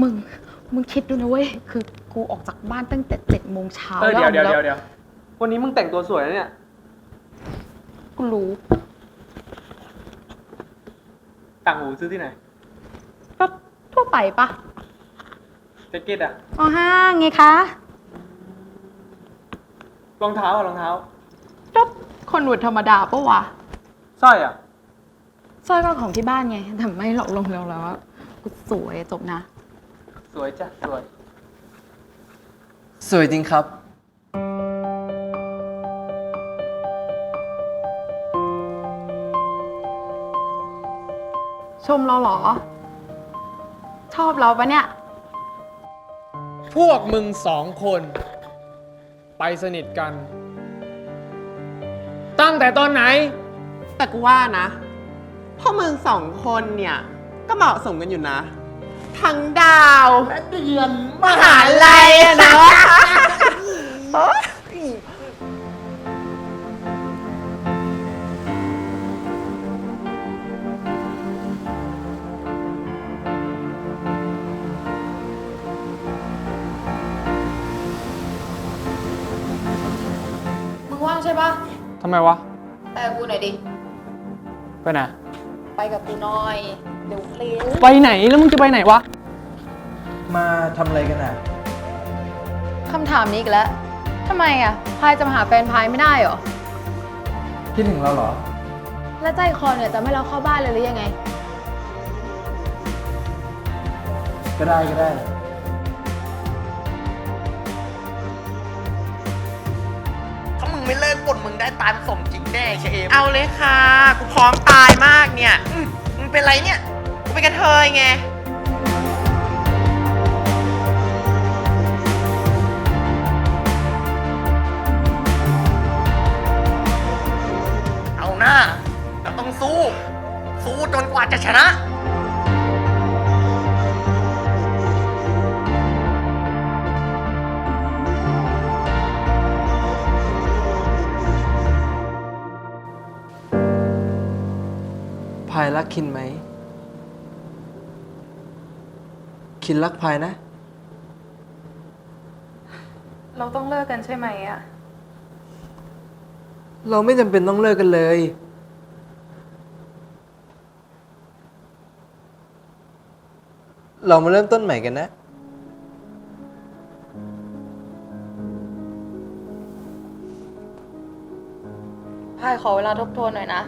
มึงคิดดูนะเว้ย คือกูออกจากบ้านตั้งแต่เจ็ดโมงเช้าเออแล้วเดี๋ยวเดี๋ยวแล้เดี๋ยวเดี๋ยววันนี้มึงแต่งตัวสวยนะเนี่ย กูรู้ ต่างหูซื้อที่ไหน ก็ทั่วไปปะแจ็คเก็ตอะอ๋อห้างไงคะ รองเท้าอะรองเท้า ก็คนวุดธรรมดาปะวะ สร้อยอะสร้อยก็ของที่บ้านไง แต่ไม่หรอกลงแล้วแล้วากูสวยจบนะ สวยจ้ะสวย สวยจริงครับ ชมเราเหรอ ชอบเราปะเนี่ย พวกมึงสองคน ไปสนิทกัน ตั้งแต่ตอนไหน แต่กูว่านะพวกมึงสองคนเนี่ย ก็เหมาะสมกันอยู่นะ ทั้งดาว และเดือนมหาลัยอะเนาะ มึงว่างใช่ปะทำไมวะ ไปกับกูหน่อยดิ ไปไหน ไปกับกูหน่อย เดี๋ยวเพลงไปไหนแล้วมึงจะไปไหนวะ มาทำอะไรกันอะ คำถามนี้อีกแล้วทำไมอะ พายจะมาหาแฟนพายไม่ได้เหรอ คิดถึงเราเหรอ แล้วใจคอเนี่ยจะไม่เราเข้าบ้านเลยหรือยังไง ก็ได้ก็ได้ ถ้ามึงไม่เลิกบ่นมึงได้ตายเป็นสมจริงแน่เชฟเอาเลยค่ะ กูพร้อมตายมากเนี่ยอืมมึงเป็นไรเนี่ย กูเป็นกระเทยไง สู้จนกว่าจะชนะ พายรักคินไหม คินรักพายนะ เราต้องเลิกกันใช่ไหมอะเราไม่จำเป็นต้องเลิกกันเลย เรามาเริ่มต้นใหม่กันนะ พายขอเวลาทบทวนหน่อยนะ